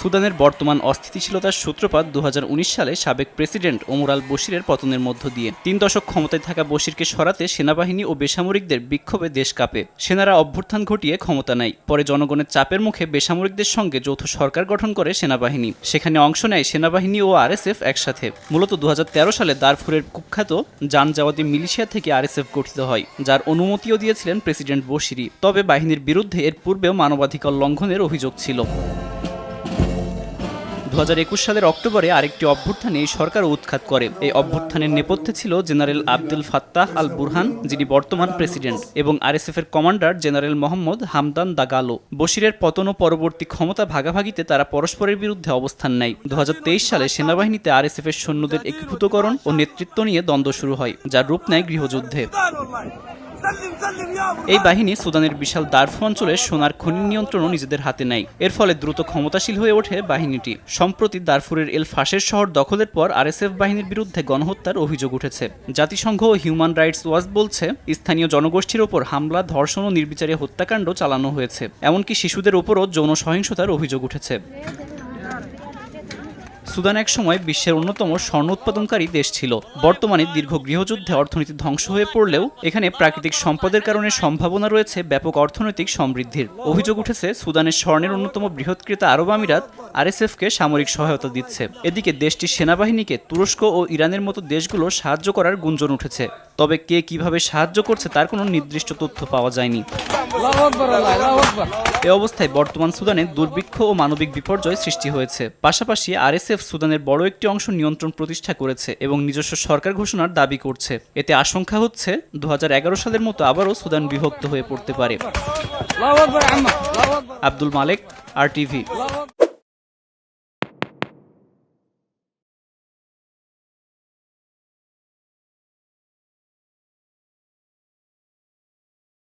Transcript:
সুদানের বর্তমান অস্থিতিশীলতার সূত্রপাত দু হাজার উনিশ সালে সাবেক প্রেসিডেন্ট ওমর আল বশিরের পতনের মধ্য দিয়ে। তিন দশক ক্ষমতায় থাকা বশিরকে সরাতে সেনাবাহিনী ও বেসামরিকদের বিক্ষোভে দেশ কাঁপে। সেনারা অভ্যুত্থান ঘটিয়ে ক্ষমতা নেয়। পরে জনগণের চাপের মুখে বেসামরিকদের সঙ্গে যৌথ সরকার গঠন করে সেনাবাহিনী। সেখানে অংশ নেয় সেনাবাহিনী ও আরএসএফ একসাথে। মূলত দু হাজার তেরো সালে দারফুরের কুখ্যাত জানজাওয়াদি মিলিশিয়া থেকে আরএসএফ গঠিত হয়, যার অনুমতিও দিয়েছিলেন প্রেসিডেন্ট বশিরি তবে বাহিনীর বিরুদ্ধে এর পূর্বেও মানবাধিকার লঙ্ঘনের অভিযোগ ছিল। দু হাজার একুশ সালের অক্টোবরে আরেকটি অভ্যুত্থানে এই সরকার উৎখাত করে। এই অভ্যুত্থানের নেপথ্যে ছিল general Abdul Fattah al Burhan যিনি বর্তমান প্রেসিডেন্ট, এবং আরএসএফ এর commander general Mohammed Hamdan Dagalo. বশিরের পতন ও পরবর্তী ক্ষমতা ভাগাভাগিতে তারা পরস্পরের বিরুদ্ধে অবস্থান নেয়। দু হাজার তেইশ সালে সেনাবাহিনীতে আরএসএফ এর সৈন্যদের একীভূতকরণ ও নেতৃত্ব নিয়ে দ্বন্দ্ব শুরু হয়, যার রূপ নেয় গৃহযুদ্ধে। এই বাহিনী সুদানের বিশাল দারফু অঞ্চলে সোনার খনি নিয়ন্ত্রণও নিজেদের হাতে নেয়। এর ফলে দ্রুত ক্ষমতাশীল হয়ে ওঠে বাহিনীটি। সম্প্রতি দারফুরের এল ফাঁসের শহর দখলের পর আরএসএফ বাহিনীর বিরুদ্ধে গণহত্যার অভিযোগ উঠেছে। জাতিসংঘ ও হিউম্যান রাইটস ওয়াচ বলছে, স্থানীয় জনগোষ্ঠীর ওপর হামলা, ধর্ষণ ও নির্বিচারে হত্যাকাণ্ড চালানো হয়েছে। এমনকি শিশুদের ওপরও যৌন সহিংসতার অভিযোগ উঠেছে। সুদান এক সময় বিশ্বের অন্যতম স্বর্ণ উৎপাদনকারী দেশ ছিল। বর্তমানে দীর্ঘ গৃহযুদ্ধে অর্থনীতি ধ্বংস হয়ে পড়লেও এখানে প্রাকৃতিক সম্পদের কারণে সম্ভাবনা রয়েছে ব্যাপক অর্থনৈতিক সমৃদ্ধির। অভিযোগ উঠেছে, সুদানের স্বর্ণের অন্যতম বৃহৎ ক্রেতা আরব আমিরাত আরএসএফকে সামরিক সহায়তা দিচ্ছে। এদিকে দেশটির সেনাবাহিনীকে তুরস্ক ও ইরানের মতো দেশগুলো সাহায্য করার গুঞ্জন উঠেছে। তবে কে কীভাবে সাহায্য করছে তার কোনো নির্দিষ্ট তথ্য পাওয়া যায়নি। এ অবস্থায় বর্তমান সুদানে দুর্ভিক্ষ ও মানবিক বিপর্যয় সৃষ্টি হয়েছে। পাশাপাশি আরএসএফ সুদানের বড় একটি অংশ নিয়ন্ত্রণ প্রতিষ্ঠা করেছে এবং নিজস্ব সরকার ঘোষণার দাবি করছে। এতে আশঙ্কা হচ্ছে দু হাজার এগারো সালের মতো আবারও সুদান বিভক্ত হয়ে পড়তে পারে। আব্দুল মালেক আর টিভি